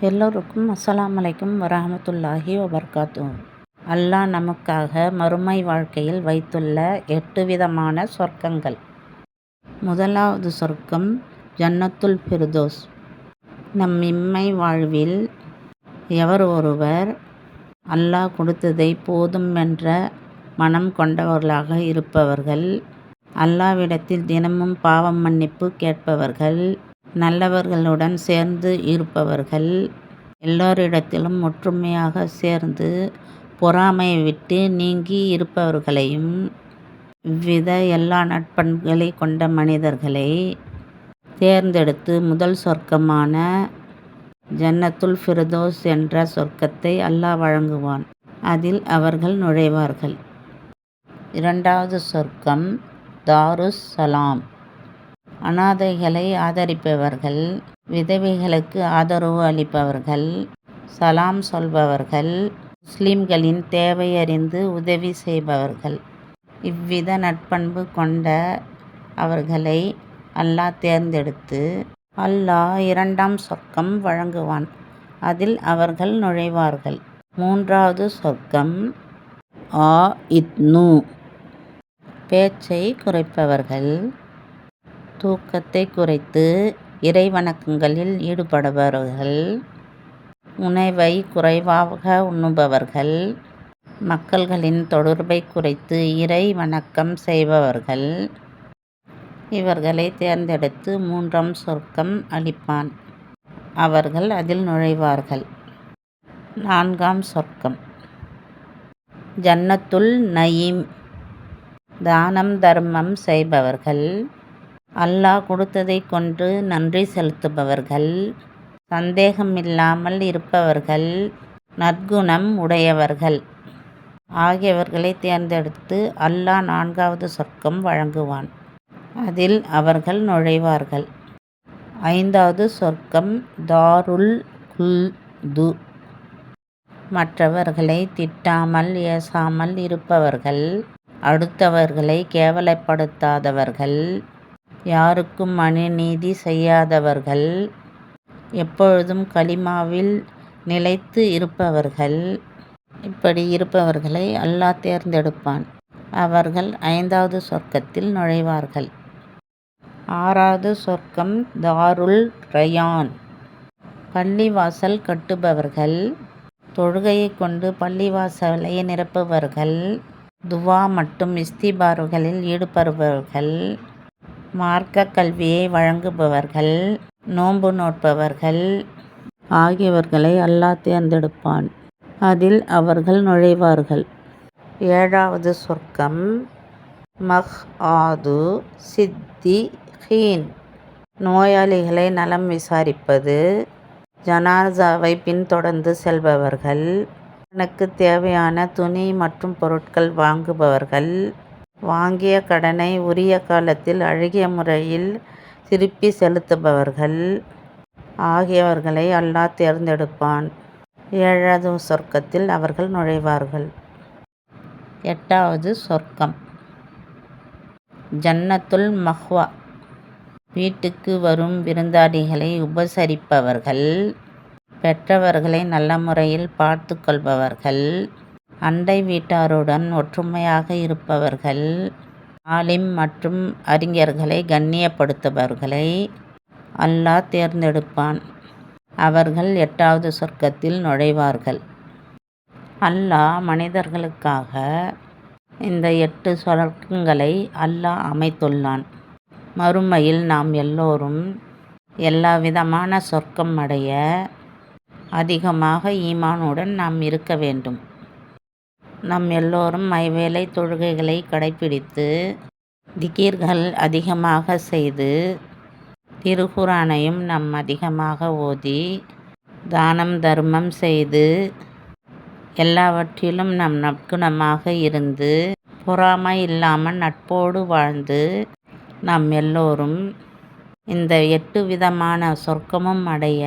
எல்லோருக்கும் அஸ்லாம் வலைக்கும் வரமத்துல்லாஹி வபர்காத்துஹ். அல்லாஹ் நமக்காக மறுமை வாழ்க்கையில் வைத்துள்ள எட்டு விதமான சொர்க்கங்கள். முதலாவது சொர்க்கம் ஜன்னத்துல் ஃபிர்தோஸ். நம் இம்மை வாழ்வில் எவர் ஒருவர் அல்லாஹ் கொடுத்ததை போதும் என்ற மனம் கொண்டவர்களாக இருப்பவர்கள் அல்லாவிடத்தில் தினமும் பாவம் மன்னிப்பு கேட்பவர்கள் நல்லவர்களுடன் சேர்ந்து இருப்பவர்கள் எல்லோரிடத்திலும் ஒற்றுமையாக சேர்ந்து பொறாமையை விட்டு நீங்கி இருப்பவர்களையும் இவ்வித எல்லா நற்பண்புகளை கொண்ட மனிதர்களை தேர்ந்தெடுத்து முதல் சொர்க்கமான ஜன்னத்துல் ஃபிரதோஸ் என்ற சொர்க்கத்தை அல்லாஹ் வழங்குவான். அதில் அவர்கள் நுழைவார்கள். இரண்டாவது சொர்க்கம் தாருஸ் சலாம். அனாதைகளை ஆதரிப்பவர்கள் விதவைகளுக்கு ஆதரவு அளிப்பவர்கள் சலாம் சொல்பவர்கள் முஸ்லிம்களின் தேவையறிந்து உதவி செய்பவர்கள். இவ்வித நட்பண்பு கொண்ட அவர்களை அல்லாஹ் தேர்ந்தெடுத்து அல்லாஹ் இரண்டாம் சொர்க்கம் வழங்குவான். அதில் அவர்கள் நுழைவார்கள். மூன்றாவது சொர்க்கம் ஆ இத்னு. பேச்சை குறைப்பவர்கள். தூக்கத்தை குறைத்து இறை வணக்கங்களில் ஈடுபடுபவர்கள் உணவை குறைவாக உண்ணுபவர்கள் மக்கள்களின் தொடர்பை குறைத்து இறை வணக்கம் செய்பவர்கள். இவர்களை தேர்ந்தெடுத்து மூன்றாம் சொர்க்கம் அளிப்பான். அவர்கள் அதில் நுழைவார்கள். நான்காம் சொர்க்கம். ஜன்னத்துல் நயீம். தானம் தர்மம் செய்பவர்கள் அல்லாஹ் கொடுத்ததை கொண்டு நன்றி செலுத்துபவர்கள். சந்தேகமில்லாமல் இருப்பவர்கள் நற்குணம் உடையவர்கள். ஆகியவர்களை தேர்ந்தெடுத்து அல்லாஹ் நான்காவது சொர்க்கம் வழங்குவான். அதில் அவர்கள் நுழைவார்கள். ஐந்தாவது சொர்க்கம் தாருல் குல்து. மற்றவர்களை திட்டாமல் ஏசாமல் இருப்பவர்கள் அடுத்தவர்களை கேவலப்படுத்தாதவர்கள். யாருக்கும் மனுநீதி செய்யாதவர்கள் எப்பொழுதும் கலிமாவில் நிலைத்து இருப்பவர்கள். இப்படி இருப்பவர்களை அல்லாஹ் தேர்ந்தெடுப்பான். அவர்கள் ஐந்தாவது சொர்க்கத்தில் நுழைவார்கள். ஆறாவது சொர்க்கம் தாருல் ரயான். பள்ளிவாசல் கட்டுபவர்கள் தொழுகையை கொண்டு பள்ளிவாசலை நிரப்புபவர்கள் துவா மற்றும் இஸ்திபார்களில் ஈடுபடுபவர்கள் மார்க்க கல்வியை வழங்குபவர்கள் நோன்பு நோட்பவர்கள் ஆகியவர்களை அல்லாஹ் தேர்ந்தெடுப்பான். அதில் அவர்கள் நுழைவார்கள். ஏழாவது சொர்க்கம் மஹ் ஆது சித்தி ஹீன். நோயாளிகளை நலம் விசாரிப்பது ஜனாசாவை பின்தொடர்ந்து செல்பவர்கள் எனக்கு தேவையான துணி மற்றும் பொருட்கள் வாங்குபவர்கள் வாங்கிய கடனை உரிய காலத்தில் அழகிய முறையில் திருப்பி செலுத்துபவர்கள். ஆகியவர்களை அல்லாஹ் தேர்ந்தெடுப்பான். ஏழாவது சொர்க்கத்தில் அவர்கள் நுழைவார்கள். எட்டாவது சொர்க்கம். ஜன்னத்துல் மஹ்வா. வீட்டுக்கு வரும் விருந்தாளிகளை உபசரிப்பவர்கள். பெற்றவர்களை நல்ல முறையில் பார்த்து கொள்பவர்கள். அண்டை வீட்டாருடன் ஒற்றுமையாக இருப்பவர்கள் ஆலிம் மற்றும் அறிஞர்களை கண்ணியப்படுத்துபவர்களை அல்லாஹ் தேர்ந்தெடுப்பான். அவர்கள் எட்டாவது சொர்க்கத்தில் நுழைவார்கள். அல்லாஹ் மனிதர்களுக்காக இந்த எட்டு சொர்க்கங்களை அல்லாஹ் அமைத்துள்ளான். மறுமையில் நாம் எல்லோரும் எல்லா விதமான சொர்க்கம் அடைய அதிகமாக ஈமானுடன் நாம் இருக்க வேண்டும். நம் எல்லோரும் மைவேலை தொழுகைகளை கடைபிடித்து திகீர்கள் அதிகமாக செய்து திருக்குரானையும் நம் அதிகமாக ஓதி தானம் தர்மம் செய்து எல்லாவற்றிலும் நம் நற்குணமாக இருந்து பொறாமை இல்லாமல் நட்போடு வாழ்ந்து நாம் எல்லோரும் இந்த எட்டு விதமான சொர்க்கமும் அடைய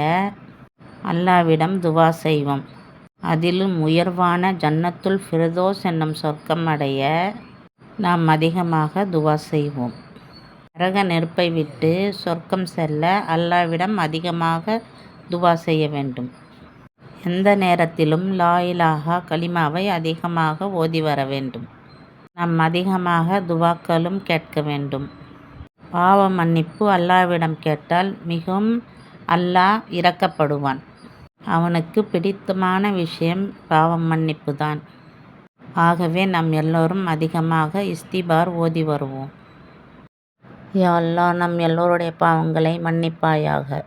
அல்லாவிடம் துவா செய்வோம். அதிலும் உயர்வான ஜன்னத்துல் ஃபிர்தோஸ் என்னும் சொர்க்கம் அடைய நாம் அதிகமாக துவா செய்வோம். நரக நெருப்பை விட்டு சொர்க்கம் செல்ல அல்லாவிடம் அதிகமாக துவா செய்ய வேண்டும். எந்த நேரத்திலும் லா இலாஹா கலிமாவை அதிகமாக ஓதி வர வேண்டும். நாம் அதிகமாக துவாக்களும் கேட்க வேண்டும். பாவ மன்னிப்பு அல்லாவிடம் கேட்டால் மிகவும் அல்லாஹ் இறக்கப்படுவான் அவனுக்கு பிடித்தமான விஷயம் பாவம் மன்னிப்பு தான் ஆகவே நாம் எல்லோரும் அதிகமாக இஸ்திபார் ஓதி வருவோம். யாழ்லா நம் எல்லோருடைய பாவங்களை மன்னிப்பாயாக.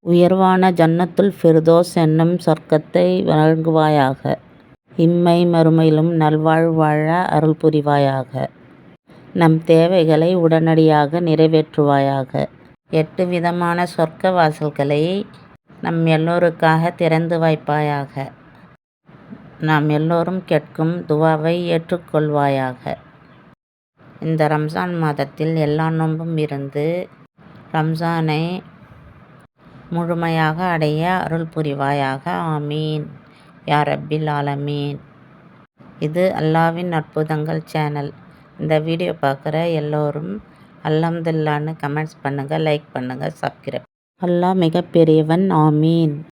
உயர்வான ஜன்னத்துல் ஃபிர்தோஸ் என்னும் சொர்க்கத்தை வழங்குவாயாக. இம்மை மறுமையிலும் நல்வாழ்வாழ வாழ அருள் புரிவாயாக. நம் தேவைகளை உடனடியாக நிறைவேற்றுவாயாக. எட்டு விதமான சொர்க்க வாசல்களை நம் எல்லோருக்காக திறந்து வைப்பாயாக. நாம் எல்லோரும் கேட்கும் துவாவை ஏற்றுக்கொள்வாயாக. இந்த ரம்ஜான் மாதத்தில் எல்லா நோன்பும் இருந்து ரம்ஜானை முழுமையாக அடைய அருள் புரிவாயாக. ஆமீன். யா ரப்பில் ஆலமீன். இது அல்லாவின் அற்புதங்கள் சேனல். இந்த வீடியோ பார்க்குற எல்லோரும் அல்லம்துல்லான்னு கமெண்ட்ஸ் பண்ணுங்கள் லைக் பண்ணுங்கள் சப்ஸ்கிரைப் அல்லாஹ் மிகப்பெரியவன். ஆமீன்.